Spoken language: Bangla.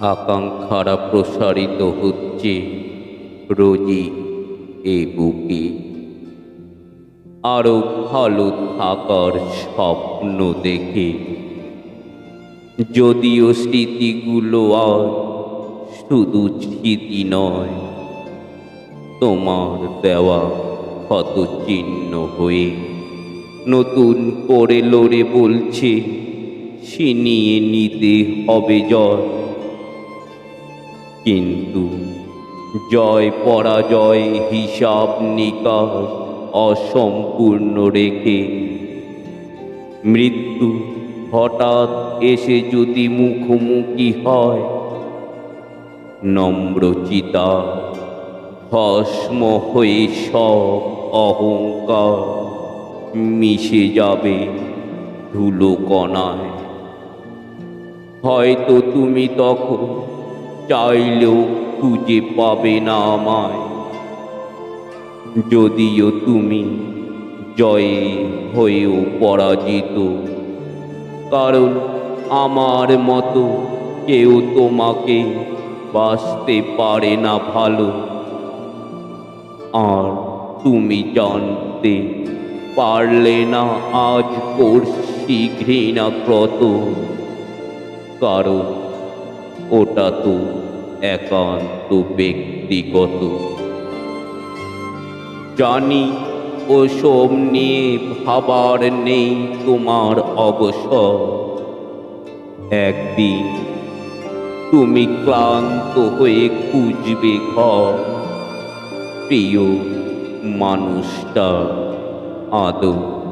আকাঙ্ক্ষারা প্রসারিত হচ্ছে। রোজই এ বুকে। আরও ভালো থাকার স্বপ্ন দেখে। যদিও স্মৃতিগুলো আর শুধু স্মৃতি নয়, তোমার দেওয়া ক্ষত চিহ্ন হয়ে নতুন করে লড়ে বলছে ছিনিয়ে নিতে হবে জয়। কিন্তু জয় পরাজয় হিসাব নিকাশ অসম্পূর্ণ রেখে মৃত্যু হঠাৎ এসে যদি মুখোমুখি হয় নম্রচিতা ভস্ম হয়ে সব অহংকার মিশে যাবে ধুলো কণায়। হয়তো তুমি তখন চাইলেও খুঁজে পাবে না আমায়। যদিও তুমি জয়ে হয়েও পরাজিত, কারণ আমার মতো কেউ তোমাকে বাঁচতে পারে না ভালো। আর তুমি জানতে পারলে না আজ করছি ঘৃণা কত কারণ ওটা তো একান্ত ব্যক্তিগত। জানি ওসব নিয়ে ভাবার নেই তোমার অবসর। একদিন তুমি ক্লান্ত হয়ে খুঁজবে ঘর। প্রিয় মানুষটা আদৌ